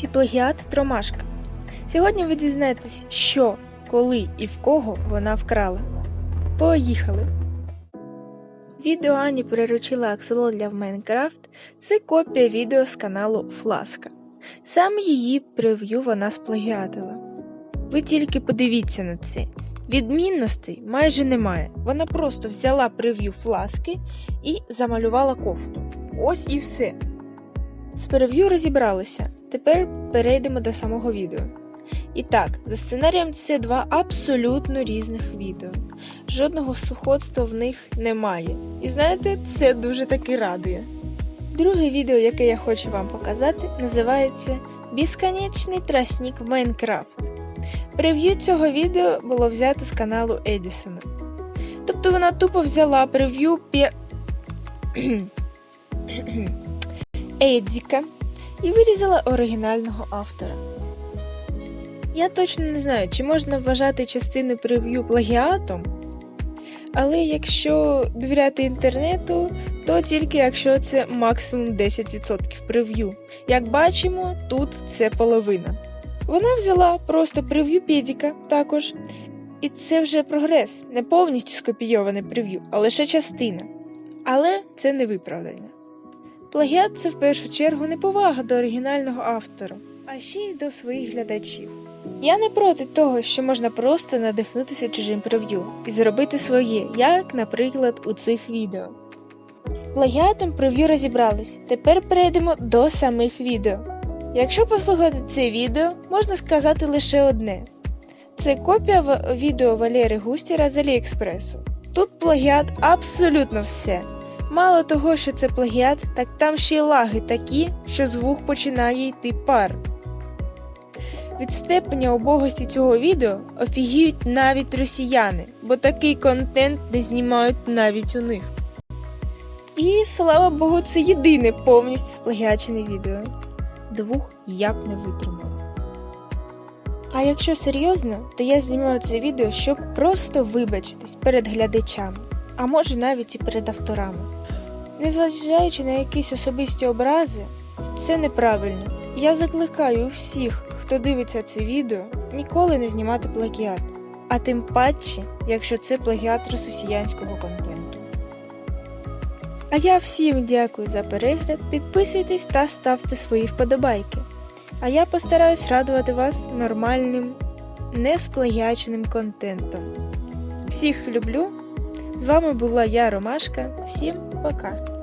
Чи плагіат Тромашка? Сьогодні ви дізнаєтесь, що, коли і в кого вона вкрала. Поїхали! Відео Ані приручила аксолотля в Майнкрафт це копія відео з каналу Фласка. Саме її прев'ю вона сплагіатила. Ви тільки подивіться на це. Відмінностей майже немає. Вона просто взяла прев'ю фласки і замалювала кофту. Ось і все. З прев'ю розібралися. Тепер перейдемо до самого відео. І так, за сценарієм це два абсолютно різних відео. Жодного сходства в них немає. І знаєте, це дуже таки радує. Друге відео, яке я хочу вам показати, називається Безконечний тростник в Майнкрафт. Прев'ю цього відео було взято з каналу Едісона. Тобто вона тупо взяла прев'ю пє... Едіка і вирізала оригінального автора. Я точно не знаю, чи можна вважати частину прев'ю плагіатом, але якщо довіряти інтернету, то тільки якщо це максимум 10% прев'ю. Як бачимо, тут це половина. Вона взяла просто прев'ю педіка також. І це вже прогрес, не повністю скопійоване прев'ю, а лише частина. Але це не виправдання. Плагіат це в першу чергу неповага до оригінального автора, а ще й до своїх глядачів. Я не проти того, що можна просто надихнутися чужим прев'ю і зробити своє, як, наприклад, у цих відео. З плагіатом прев'ю розібрались. Тепер перейдемо до самих відео. Якщо послухати це відео, можна сказати лише одне: це копія відео Валери Густіра з Аліекспресу. Тут плагіат абсолютно все. Мало того, що це плагіат, так там ще й лаги такі, що звук починає йти пар. Від степеня убогості цього відео офігіють навіть росіяни, бо такий контент не знімають навіть у них. І слава Богу, це єдине повністю сплагіачене відео. Двох я б не витримала. А якщо серйозно, то я знімаю це відео, щоб просто вибачитись перед глядачами, а може навіть і перед авторами. Незважаючи на якісь особисті образи, це неправильно. Я закликаю всіх, хто дивиться це відео, ніколи не знімати плагіат, а тим паче, якщо це плагіат росіянського контенту. А я всім дякую за перегляд, підписуйтесь та ставте свої вподобайки. А я постараюсь радувати вас нормальним, не сплагіаченим контентом. Всіх люблю. З вами була я, Ромашка. Всім пока!